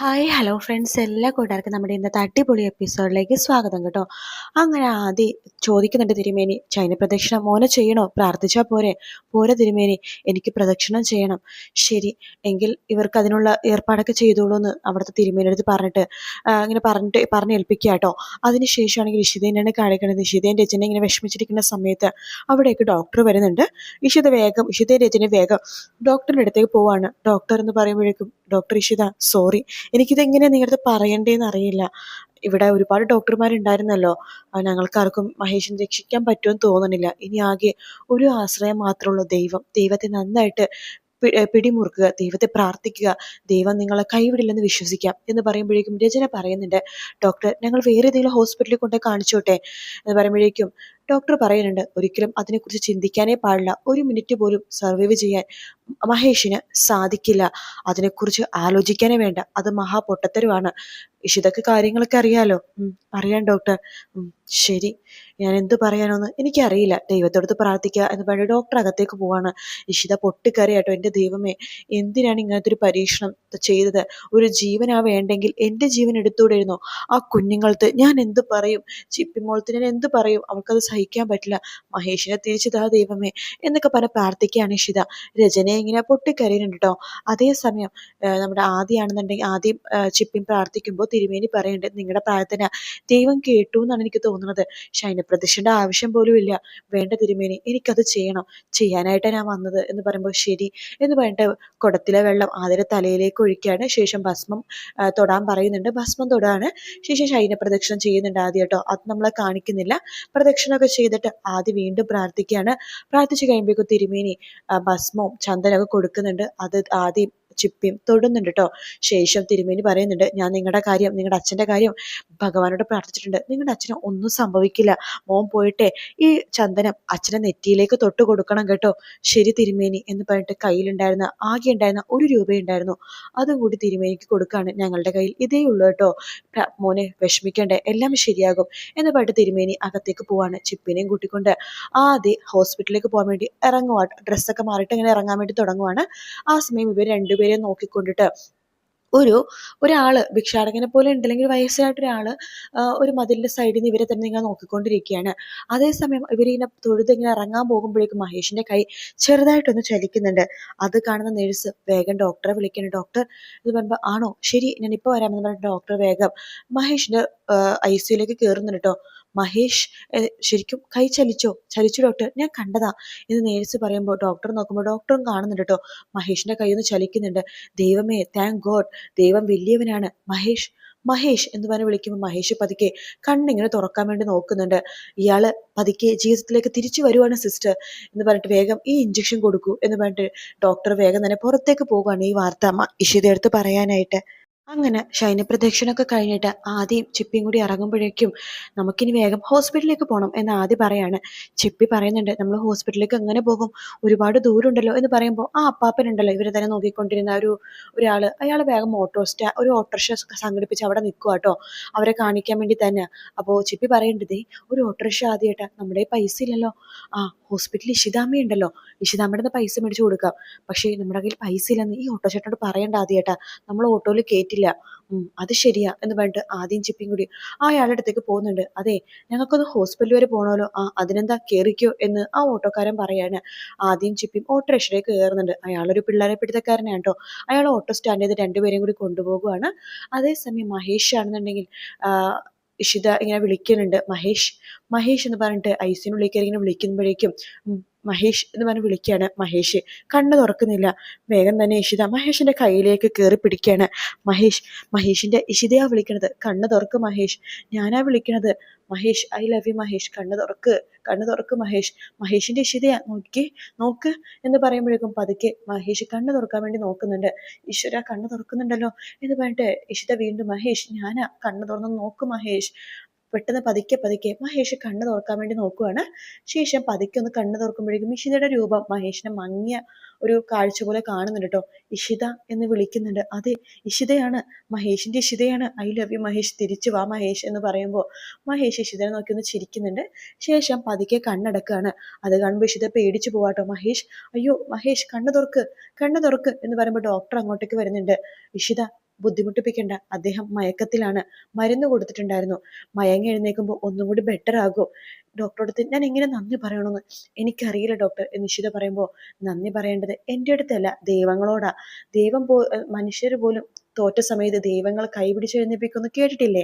Hi hello friends എല്ലാ കൂട്ടുകാർക്കും നമ്മുടെ ഇന്നത്തെ അടിപൊളി എപ്പിസോഡിലേക്ക് സ്വാഗതം കേട്ടോ. അങ്ങനെ ആദ്യം ചോദിക്കുന്നുണ്ട് തിരുമേനി ചൈന പ്രദക്ഷിണം മോനെ ചെയ്യണോ? പ്രാർത്ഥിച്ചാൽ പോരെ. പോരെ തിരുമേനി എനിക്ക് പ്രദക്ഷിണം ചെയ്യണം. ശരി എങ്കിൽ ഇവർക്ക് അതിനുള്ള ഏർപ്പാടൊക്കെ ചെയ്തോളൂ എന്ന് അവിടുത്തെ തിരുമേനടുത്ത് പറഞ്ഞിട്ട് ഇങ്ങനെ പറഞ്ഞിട്ട് പറഞ്ഞ് ഏൽപ്പിക്കുക കേട്ടോ അതിനുശേഷമാണെങ്കിൽ ഇഷിതേനെയാണ് കാണിക്കുന്നത് ഇഷിതേന്റെ രചന ഇങ്ങനെ വിഷമിച്ചിരിക്കുന്ന സമയത്ത് അവിടേക്ക് ഡോക്ടർ വരുന്നുണ്ട്. ഇഷിത വേഗം ഇഷിതേന്റെ രചന വേഗം ഡോക്ടറിന്റെ അടുത്തേക്ക് പോവാണ്. ഡോക്ടർ എന്ന് പറയുമ്പോഴേക്കും ഡോക്ടർ ഇഷിത സോറി. എനിക്കിതെങ്ങനെ നിങ്ങളുടെ പറയണ്ടേന്ന് അറിയില്ല. ഇവിടെ ഒരുപാട് ഡോക്ടർമാരുണ്ടായിരുന്നല്ലോ. ഞങ്ങൾക്കാർക്കും മഹേഷിനെ രക്ഷിക്കാൻ പറ്റുമെന്ന് തോന്നുന്നില്ല ഇനി ആകെ ഒരു ആശ്രയം മാത്രമുള്ള ദൈവം. ദൈവത്തെ നന്നായിട്ട് പിടിമുറുക്കുക ദൈവത്തെ പ്രാർത്ഥിക്കുക ദൈവം നിങ്ങളെ കൈവിടില്ലെന്ന് വിശ്വസിക്കാം എന്ന് പറയുമ്പോഴേക്കും രചന പറയുന്നുണ്ട്. ഡോക്ടർ ഞങ്ങൾ വേറെ ഏതെങ്കിലും ഹോസ്പിറ്റലിൽ കൊണ്ടുപോയി കാണിച്ചോട്ടെ എന്ന് പറയുമ്പോഴേക്കും ഡോക്ടർ പറയുന്നുണ്ട് ഒരിക്കലും അതിനെക്കുറിച്ച് ചിന്തിക്കാനേ പാടില്ല. ഒരു മിനിറ്റ് പോലും സർവൈവ് ചെയ്യാൻ മഹേഷിന് സാധിക്കില്ല. അതിനെക്കുറിച്ച് ആലോചിക്കാനേ വേണ്ട. അത് മഹാപൊട്ടത്തരമാണ്. ഇഷിതൊക്കെ കാര്യങ്ങളൊക്കെ അറിയാലോ. അറിയാം ഡോക്ടർ. ശരി. ഞാൻ എന്ത് പറയാനോന്ന് എനിക്കറിയില്ല. ദൈവത്തോടത്ത് പ്രാർത്ഥിക്കുക എന്ന് പറഞ്ഞ് ഡോക്ടർ അകത്തേക്ക് പോവാണ്. ഇഷിത പൊട്ടിക്കറിയാട്ടോ എന്റെ ദൈവമേ എന്തിനാണ് ഇങ്ങനത്തെ ഒരു പരീക്ഷണം ചെയ്തത്? ഒരു ജീവനാ വേണ്ടെങ്കിൽ എന്റെ ജീവൻ എടുത്തുകൂടെ ആ കുഞ്ഞുങ്ങൾക്ക് ഞാൻ എന്ത് പറയും? ചിപ്പിമോളത്തിന് ഞാൻ എന്ത് പറയും? അവൾക്കത് സഹിക്കാൻ പറ്റില്ല. മഹേഷിനെ തിരിച്ചു താ ദൈവമേ എന്നൊക്കെ പറഞ്ഞ് പ്രാർത്ഥിക്കുകയാണ് ഇഷിത. രചനയെ ഇങ്ങനെ പൊട്ടിക്കരയുന്നുണ്ട് കേട്ടോ അതേസമയം നമ്മുടെ ആദ്യമാണെന്നുണ്ടെങ്കിൽ ആദ്യം ചിപ്പിൻ പ്രാർത്ഥിക്കുമ്പോൾ തിരുമേനി പറയുന്നുണ്ട് നിങ്ങളുടെ പ്രാർത്ഥന ദൈവം കേട്ടു എന്നാണ് എനിക്ക് തോന്നുന്നത്. ശൈനപ്രതിഷ്ഠയുടെ ആവശ്യം പോലും ഇല്ല. വേണ്ട തിരുമേനി എനിക്കത് ചെയ്യണം. ചെയ്യാനായിട്ടാണ് ഞാൻ വന്നത്. എന്ന് പറയുമ്പോൾ ശരി. എന്ന് പറഞ്ഞിട്ട് കുടത്തിലെ വെള്ളം ആദ്യം തലയിലേക്ക് ഒഴിക്കുകയാണ്. ശേഷം ഭസ്മം തൊടാൻ പറയുന്നുണ്ട്. ഭസ്മം തൊടാണ്. ശേഷം ശൈനപ്രദക്ഷിണം ചെയ്യുന്നുണ്ട് ആദ്യം കേട്ടോ അത് നമ്മളെ കാണിക്കുന്നില്ല. പ്രദക്ഷിണമൊക്കെ ചെയ്തിട്ട് ആദ്യം വീണ്ടും പ്രാർത്ഥിക്കുകയാണ്. പ്രാർത്ഥിച്ചു കഴിയുമ്പോഴേക്കും തിരുമേനി ഭസ്മവും ചന്ദനമൊക്കെ കൊടുക്കുന്നുണ്ട്. അത് ആദ്യം ചിപ്പിയും തൊടുന്നുണ്ട് കേട്ടോ ശേഷം തിരുമേനി പറയുന്നുണ്ട് ഞാൻ നിങ്ങളുടെ കാര്യം നിങ്ങളുടെ അച്ഛന്റെ കാര്യം ഭഗവാനോട് പ്രാർത്ഥിച്ചിട്ടുണ്ട്. നിങ്ങളുടെ അച്ഛന് ഒന്നും സംഭവിക്കില്ല. മോൻ പോയിട്ടെ ഈ ചന്ദനം അച്ഛനെ നെറ്റിയിലേക്ക് തൊട്ട് കൊടുക്കണം കേട്ടോ. ശരി തിരുമേനി എന്ന് പറഞ്ഞിട്ട് കയ്യിലുണ്ടായിരുന്ന ആകെ ഉണ്ടായിരുന്ന ഒരു രൂപയുണ്ടായിരുന്നു. അതും കൂടി തിരുമേനിക്ക് കൊടുക്കുകയാണ് ഞങ്ങളുടെ കയ്യിൽ. ഇതേ ഉള്ളൂ കേട്ടോ. മോനെ വിഷമിക്കണ്ടേ എല്ലാം ശരിയാകും എന്ന് പറഞ്ഞിട്ട് തിരുമേനി അകത്തേക്ക് പോവാണ് ചിപ്പിനെയും കൂട്ടിക്കൊണ്ട്. ആദ്യം ഹോസ്പിറ്റലിലേക്ക് പോകാൻ വേണ്ടി ഇറങ്ങുവാണ് ഡ്രസ്സൊക്കെ മാറിയിട്ട് ഇങ്ങനെ ഇറങ്ങാൻ വേണ്ടി തുടങ്ങുവാണ്. ആ സമയം ഇവർ രണ്ടുപേരും പേരെ നോക്കിക്കൊണ്ടിട്ട് ഒരു ഒരാൾ ഭിക്ഷാടകനെ പോലെ ഉണ്ട് അല്ലെങ്കിൽ വയസ്സായിട്ടൊരാൾ ഒരു മതിലിന്റെ സൈഡിൽ നിന്ന് ഇവരെ തന്നെ ഇങ്ങനെ നോക്കിക്കൊണ്ടിരിക്കുകയാണ്. അതേസമയം ഇവരിങ്ങനെ തൊഴുതിങ്ങനെ ഇറങ്ങാൻ പോകുമ്പോഴേക്കും മഹേഷിന്റെ കൈ ചെറുതായിട്ടൊന്ന് ചലിക്കുന്നുണ്ട്. അത് കാണുന്ന നേഴ്സ് വേഗം ഡോക്ടറെ വിളിക്കുന്നു ഡോക്ടർ ഇത് പറയുമ്പോൾ ആണോ? ശരി ഞാൻ ഇപ്പോൾ വരാമെന്ന് പറഞ്ഞ ഡോക്ടർ വേഗം മഹേഷിന്റെ ഐ സിയുലേക്ക് കയറുന്നുണ്ട് കേട്ടോ മഹേഷ് ശരിക്കും കൈ ചലിച്ചോ? ചലിച്ചു ഡോക്ടർ ഞാൻ കണ്ടതാ. എന്ന് നേഴ്സ് പറയുമ്പോൾ ഡോക്ടർ നോക്കുമ്പോൾ ഡോക്ടറും കാണുന്നുണ്ട് കേട്ടോ മഹേഷിന്റെ കൈയൊന്ന് ചലിക്കുന്നുണ്ട്. ദൈവമേ താങ്ക് ഗോഡ് ദൈവം വലിയവനാണ്. മഹേഷ് മഹേഷ് എന്ന് പറഞ്ഞ് വിളിക്കുമ്പോൾ മഹേഷ് പതുക്കെ കണ്ണിങ്ങനെ തുറക്കാൻ വേണ്ടി നോക്കുന്നുണ്ട്. ഇയാൾ പതുക്കെ ജീവിതത്തിലേക്ക് തിരിച്ചു വരുവാണ് സിസ്റ്റർ എന്ന് പറഞ്ഞിട്ട് വേഗം ഈ ഇഞ്ചക്ഷൻ കൊടുക്കൂ എന്ന് പറഞ്ഞിട്ട് ഡോക്ടർ വേഗം തന്നെ പുറത്തേക്ക് പോകുകയാണ് ഈ വാർത്ത. ഇഷിതയെടുത്ത് പറയാനായിട്ട്. അങ്ങനെ ശൈനപ്രദക്ഷിണൊക്കെ കഴിഞ്ഞിട്ട് ആദ്യം ചിപ്പിയും കൂടി ഇറങ്ങുമ്പോഴേക്കും നമുക്കിനി വേഗം ഹോസ്പിറ്റലിലേക്ക് പോകണം എന്ന് ആദ്യം പറയാണ്. ചിപ്പി പറയുന്നുണ്ട് നമ്മൾ ഹോസ്പിറ്റലിലേക്ക് എങ്ങനെ പോകും? ഒരുപാട് ദൂരമുണ്ടല്ലോ എന്ന് പറയുമ്പോൾ ആ അപ്പാപ്പനുണ്ടല്ലോ. ഇവരെ തന്നെ നോക്കിക്കൊണ്ടിരുന്ന ഒരു ഒരാൾ അയാൾ വേഗം ഓട്ടോ സ്റ്റാ ഒരു ഓട്ടോറിക്ഷ സംഘടിപ്പിച്ച് അവിടെ നിൽക്കുക കേട്ടോ അവരെ കാണിക്കാൻ വേണ്ടി തന്നെ. അപ്പോൾ ചിപ്പി പറയേണ്ടത് ഒരു ഓട്ടോറിക്ഷ ആദ്യമായിട്ട് നമ്മുടെ പൈസ ഇല്ലല്ലോ. ആ ഹോസ്പിറ്റലിൽ ഇഷിതാമ്മയുണ്ടല്ലോ ഇഷിതാമ്മയുടെ പൈസ മേടിച്ചു കൊടുക്കാം. പക്ഷേ നമ്മുടെ കയ്യിൽ പൈസ ഇല്ലെന്ന് ഈ ഓട്ടോ ചേട്ടനോട് പറയേണ്ട ആദ്യമായിട്ടാ നമ്മൾ ഓട്ടോയിൽ കയറ്റില്ല ഉം അത് ശരിയാ എന്ന് പറഞ്ഞിട്ട് ആദ്യം ചിപ്പിയും കൂടി അയാളുടെ അടുത്തേക്ക് പോകുന്നുണ്ട്. അതെ ഞങ്ങൾക്കൊന്ന് ഹോസ്പിറ്റൽ വരെ പോകണമല്ലോ ആ അതിനെന്താ കയറിക്കോ എന്ന് ആ ഓട്ടോക്കാരൻ പറയാണ്. ആദ്യം ചിപ്പിയും ഓട്ടോ രക്ഷയിലേക്ക് കയറുന്നുണ്ട്. അയാളൊരു പിള്ളേരെ പിടുത്തക്കാരനാണ് കേട്ടോ. അയാൾ ഓട്ടോ സ്റ്റാൻഡ് ചെയ്ത് രണ്ടുപേരെയും കൂടി കൊണ്ടുപോകുവാണ്. അതേസമയം മഹേഷ് ആണെന്നുണ്ടെങ്കിൽ ഇഷിത ഇങ്ങനെ വിളിക്കുന്നുണ്ട്. മഹേഷ് മഹേഷ് എന്ന് പറഞ്ഞിട്ട് ഐസിനുള്ളിലേക്ക് ഇങ്ങനെ വിളിക്കുമ്പോഴേക്കും മഹേഷ് എന്ന് പറഞ്ഞ് വിളിക്കുകയാണ് മഹേഷ്. കണ്ണു തുറക്കുന്നില്ല. വേഗം തന്നെ ഇഷിത മഹേഷിന്റെ കയ്യിലേക്ക് കയറി പിടിക്കുകയാണ് മഹേഷ് മഹേഷിന്റെ ഇഷിതയാ വിളിക്കണത്. കണ്ണു തുറക്ക് മഹേഷ്. ഞാനാ വിളിക്കണത്. Mahesh I love you Mahesh. കണ്ണു തുറക്ക്. കണ്ണു തുറക്ക് മഹേഷ്. മഹേഷിന്റെ ഇഷിതയാ. നോക്കി നോക്ക് എന്ന് പറയുമ്പോഴേക്കും പതുക്കെ മഹേഷ് കണ്ണു തുറക്കാൻ വേണ്ടി നോക്കുന്നുണ്ട്. ഈശ്വര കണ്ണു തുറക്കുന്നുണ്ടല്ലോ എന്ന് പറഞ്ഞിട്ട് ഇഷിത വീണ്ടും മഹേഷ് ഞാനാ കണ്ണു തുറന്ന് നോക്ക് മഹേഷ്. പെട്ടെന്ന് പതുക്കെ പതുക്കെ മഹേഷ് കണ്ണു തുറക്കാൻ വേണ്ടി നോക്കുകയാണ് ശേഷം പതുക്കെ ഒന്ന് കണ്ണു തുറക്കുമ്പോഴേക്കും ഇഷിതയുടെ രൂപം മഹേഷിനെ മങ്ങിയ ഒരു കാഴ്ച പോലെ കാണുന്നുണ്ട് കേട്ടോ ഇഷിത എന്ന് വിളിക്കുന്നുണ്ട്. അതെ ഇഷിതയാണ്. മഹേഷിന്റെ ഇഷിതയാണ്. ഐ ലവ് യു മഹേഷ് തിരിച്ചു വാ മഹേഷ് എന്ന് പറയുമ്പോൾ മഹേഷ് ഇഷിതനെ നോക്കി ഒന്ന് ചിരിക്കുന്നുണ്ട്. ശേഷം പതുക്കെ കണ്ണടക്കുകയാണ് അത് കാണുമ്പോൾ ഇഷിത പേടിച്ചു പോവാട്ടോ മഹേഷ് അയ്യോ മഹേഷ് കണ്ണു തുറക്ക് കണ്ണു തുറക്ക് എന്ന് പറയുമ്പോൾ ഡോക്ടർ അങ്ങോട്ടേക്ക് വരുന്നുണ്ട്. ഇഷിത ബുദ്ധിമുട്ടിപ്പിക്കേണ്ട. അദ്ദേഹം മയക്കത്തിലാണ്. മരുന്ന് കൊടുത്തിട്ടുണ്ടായിരുന്നു. മയങ്ങി എഴുന്നേൽക്കുമ്പോൾ ഒന്നും കൂടി ബെറ്റർ ആകും. ഡോക്ടറോട് ഞാൻ എങ്ങനെ നന്ദി പറയണമെന്ന് എനിക്കറിയില്ല ഡോക്ടർ എന്ന് പറയുമ്പോൾ നന്ദി പറയേണ്ടത് എന്റെ അടുത്തല്ല. ദൈവങ്ങളോടാ. ദൈവം പോ മനുഷ്യർ പോലും തോറ്റ സമയത്ത് ദൈവങ്ങൾ കൈപിടിച്ച് കൈപിടിച്ചെഴുന്നേപ്പിക്കുമെന്ന് കേട്ടിട്ടില്ലേ?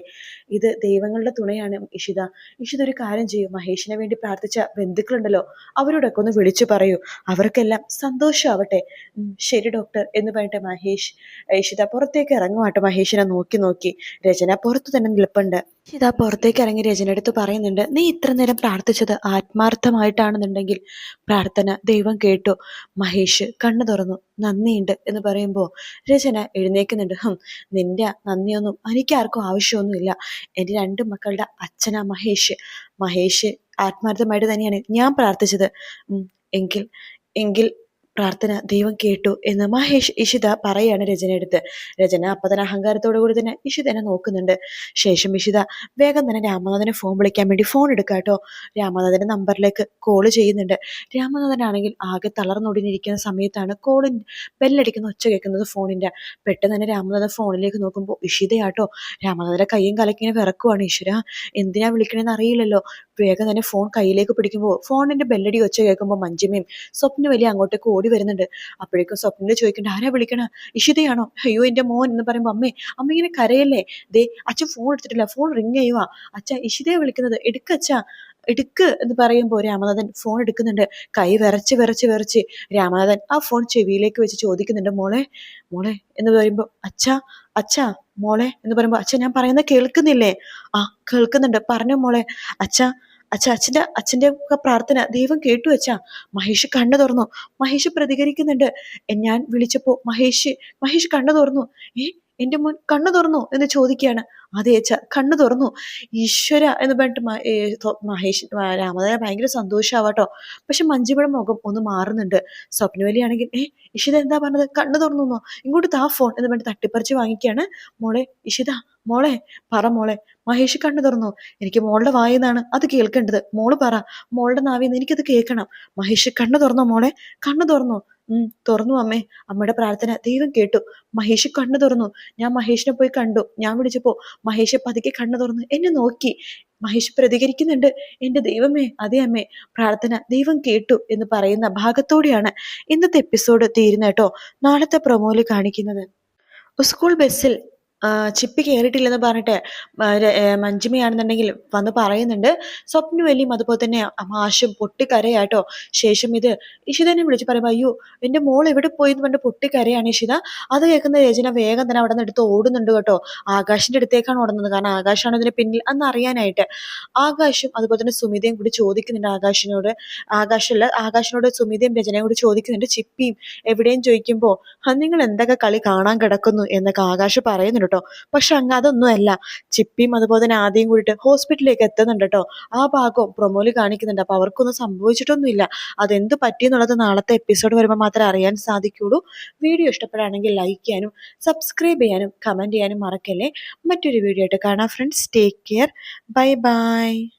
ഇത് ദൈവങ്ങളുടെ തുണയാണ് ഇഷിത. ഇഷിത ഒരു കാര്യം ചെയ്യും. മഹേഷിനെ വേണ്ടി പ്രാർത്ഥിച്ച ബന്ധുക്കളുണ്ടല്ലോ അവരോടൊക്കെ ഒന്ന് വിളിച്ചു പറയൂ. അവർക്കെല്ലാം സന്തോഷമാവട്ടെ ശരി ഡോക്ടർ എന്ന് പറഞ്ഞിട്ട് മഹേഷ് ഇഷിത പുറത്തേക്ക് ഇറങ്ങുവാട്ടെ മഹേഷിനെ നോക്കി നോക്കി. രചന പുറത്തു തന്നെ നിൽപ്പുണ്ട്. ഇതാ പുറത്തേക്ക് ഇറങ്ങി രചന അടുത്ത് പറയുന്നുണ്ട് നീ ഇത്ര നേരം പ്രാർത്ഥിച്ചത് ആത്മാർത്ഥമായിട്ടാണെന്നുണ്ടെങ്കിൽ പ്രാർത്ഥന ദൈവം കേട്ടു. മഹേഷ് കണ്ണു തുറന്നു. നന്ദിയുണ്ട് എന്ന് പറയുമ്പോൾ രചന എഴുന്നേക്കുന്നുണ്ട്. ഹം നിന്റെ നന്ദിയൊന്നും എനിക്കാർക്കും ആവശ്യമൊന്നുമില്ല. എന്റെ രണ്ട് മക്കളുടെ അച്ഛനാ മഹേഷ്. മഹേഷ് ആത്മാർത്ഥമായിട്ട് തന്നെയാണ് ഞാൻ പ്രാർത്ഥിച്ചത്. എങ്കിൽ എങ്കിൽ പ്രാർത്ഥന ദൈവം കേട്ടു എന്ന് മഹേഷ് ഇഷിത പറയാണ് രചനയെടുത്ത് രചന അപ്പം തന്നെ അഹങ്കാരത്തോടു കൂടി തന്നെ ഇഷിതനെ നോക്കുന്നുണ്ട്. ശേഷം ഇഷിത വേഗം തന്നെ രാമനാഥനെ ഫോൺ വിളിക്കാൻ വേണ്ടി ഫോൺ എടുക്കാട്ടോ രാമനാഥന്റെ നമ്പറിലേക്ക് കോൾ ചെയ്യുന്നുണ്ട്. രാമനാഥനാണെങ്കിൽ ആകെ തളർന്നൊടിഞ്ഞിരിക്കുന്ന സമയത്താണ് കോളിൻ ബെല്ലടിക്കുന്ന ഒച്ച കേൾക്കുന്നത് ഫോണിന്റെ പെട്ടെന്ന് തന്നെ രാമനാഥൻ ഫോണിലേക്ക് നോക്കുമ്പോൾ ഇഷിതയാട്ടോ രാമനാഥന്റെ കൈയും കലക്കിങ്ങനെ വിറക്കുവാണ്. ഈശ്വര എന്തിനാ വിളിക്കണമെന്ന് അറിയില്ലല്ലോ. വേഗം തന്നെ ഫോൺ കയ്യിലേക്ക് പിടിക്കുമ്പോൾ ഫോണിന്റെ ബെല്ലടി ഒച്ച കേൾക്കുമ്പോൾ മഞ്ജിമയും സ്വപ്ന വലിയ അങ്ങോട്ടേക്ക് ഓടി വരുന്നുണ്ട്. അപ്പോഴേക്കും സ്വപ്നം ചോദിക്കേണ്ട ആരാ വിളിക്കണ? ഇഷിതയാണോ? അയ്യോ എന്റെ മോൻ എന്ന് പറയുമ്പോൾ അമ്മേ അമ്മ ഇങ്ങനെ കരയല്ലേ? ദേ അച്ഛൻ ഫോൺ എടുത്തിട്ടില്ല ഫോൺ റിങ് ചെയ്യുവാ. അച്ഛ ഇഷിതയെ വിളിക്കുന്നത്? എടുക്കച്ച എടുക്ക് എന്ന് പറയുമ്പോൾ രാമനാഥൻ ഫോൺ എടുക്കുന്നുണ്ട്. കൈ വിറച്ച് വിറച്ച് വിറച്ച്. രാമനാഥൻ ആ ഫോൺ ചെവിയിലേക്ക് വെച്ച് ചോദിക്കുന്നുണ്ട് മോളെ മോളെ എന്ന് പറയുമ്പോൾ അച്ഛ അച്ഛ മോളെ എന്ന് പറയുമ്പോൾ അച്ഛാ ഞാൻ പറയുന്നത് കേൾക്കുന്നില്ലേ? ആ കേൾക്കുന്നുണ്ട്. പറഞ്ഞു മോളെ. അച്ഛ അച്ഛ അച്ഛന്റെ അച്ഛന്റെ ഒക്കെ പ്രാർത്ഥന ദൈവം കേട്ടു അച്ഛാ. മഹേഷ് കണ്ണു തുറന്നു. മഹേഷ് പ്രതികരിക്കുന്നുണ്ട്. ഞാൻ വിളിച്ചപ്പോൾ മഹേഷ് മഹേഷ് കണ്ണു തുറന്നു. ഏ എന്റെ മോൻ കണ്ണു തുറന്നു എന്ന് ചോദിക്കുകയാണ്. അതെ അച്ഛ കണ്ണു തുറന്നു. ഈശ്വര എന്ന് പറഞ്ഞിട്ട് മഹേഷ് രാമദായ ഭയങ്കര സന്തോഷമാവാട്ടോ പക്ഷെ മഞ്ജുപുഴ മുഖം ഒന്ന് മാറുന്നുണ്ട്. സ്വപ്നവലിയാണെങ്കിൽ ഏ ഇഷിത എന്താ പറഞ്ഞത്? കണ്ണു തുറന്നു ഇങ്ങോട്ട് താ ഫോൺ എന്ന് പറഞ്ഞിട്ട് തട്ടിപ്പറിച്ച് വാങ്ങിക്കുകയാണ്. മോളെ ഇഷിത മോളെ പറ മോളെ. മഹേഷ് കണ്ണു തുറന്നു. എനിക്ക് മോളുടെ വായിന്നാണ് അത് കേൾക്കേണ്ടത്. മോൾ പറ. മോളുടെ നാവിന്ന് എനിക്കത് കേൾക്കണം. മഹേഷ് കണ്ണു തുറന്നോ മോളെ? കണ്ണു തുറന്നു? തുറന്നു അമ്മേ. അമ്മയുടെ പ്രാർത്ഥന ദൈവം കേട്ടു. മഹേഷ് കണ്ണു തുറന്നു. ഞാൻ മഹേഷിനെ പോയി കണ്ടു. ഞാൻ വിളിച്ചപ്പോ മഹേഷ് പതുക്കെ കണ്ണു തുറന്നു. എന്നെ നോക്കി. മഹേഷ് പ്രതികരിക്കുന്നുണ്ട്. എന്റെ ദൈവമേ അതേ അമ്മേ. പ്രാർത്ഥന ദൈവം കേട്ടു എന്ന് പറയുന്ന ഭാഗത്തോടെയാണ് ഇന്നത്തെ എപ്പിസോഡ് തീരുന്ന കേട്ടോ. നാളത്തെ പ്രൊമോയിൽ കാണിക്കുന്നത്. സ്കൂൾ ബസ്സിൽ ചിപ്പി കയറിയിട്ടില്ലെന്ന് പറഞ്ഞിട്ട് മഞ്ജിമയാണെന്നുണ്ടെങ്കിൽ വന്ന് പറയുന്നുണ്ട്. സ്വപ്നവലിയും അതുപോലെ തന്നെ മാഷും പൊട്ടിക്കരയാട്ടോ. ശേഷം ഇത് ഇഷിതനെ വിളിച്ച് പറയുമ്പോൾ അയ്യോ എന്റെ മോൾ എവിടെ പോയി എന്ന് പറഞ്ഞിട്ട് പൊട്ടിക്കരയാണ് ഇഷിത? അത് കേൾക്കുന്ന രചന വേഗം തന്നെ അവിടെ നിന്ന് എടുത്ത് ഓടുന്നുണ്ട് കേട്ടോ. ആകാശിന്റെ അടുത്തേക്കാണ് ഓടുന്നത്. കാരണം ആകാശാണ് ഇതിന് പിന്നിൽ അന്ന് അറിയാനായിട്ട്. ആകാശും അതുപോലെ തന്നെ സുമിതയും കൂടി ചോദിക്കുന്നുണ്ട് ആകാശിനോട്. ആകാശല്ല ആകാശിനോട് സുമിതയും രചനയും കൂടി ചോദിക്കുന്നുണ്ട് ചിപ്പിയും എവിടെയും ചോദിക്കുമ്പോൾ നിങ്ങൾ എന്തൊക്കെ കളി കാണാൻ കിടക്കുന്നു? എന്നൊക്കെ ആകാശ് കേട്ടോ. പക്ഷെ അങ്ങ് അതൊന്നുമല്ല ചിപ്പിയും അതുപോലെ തന്നെ ആദ്യം കൂടിയിട്ട് ഹോസ്പിറ്റലിലേക്ക് എത്തുന്നുണ്ട് കേട്ടോ. ആ ഭാഗവും പ്രൊമോയിൽ കാണിക്കുന്നുണ്ട്. അപ്പോൾ അവർക്കൊന്നും സംഭവിച്ചിട്ടൊന്നുമില്ല. അതെന്ത് പറ്റിയെന്നുള്ളത് നാളത്തെ എപ്പിസോഡ് വരുമ്പോൾ മാത്രമേ അറിയാൻ സാധിക്കുകയുള്ളൂ. വീഡിയോ ഇഷ്ടപ്പെടുകയാണെങ്കിൽ ലൈക്ക് ചെയ്യാനും സബ്സ്ക്രൈബ് ചെയ്യാനും കമന്റ് ചെയ്യാനും മറക്കല്ലേ. മറ്റൊരു വീഡിയോ ആയിട്ട് കാണാം friends take care bye bye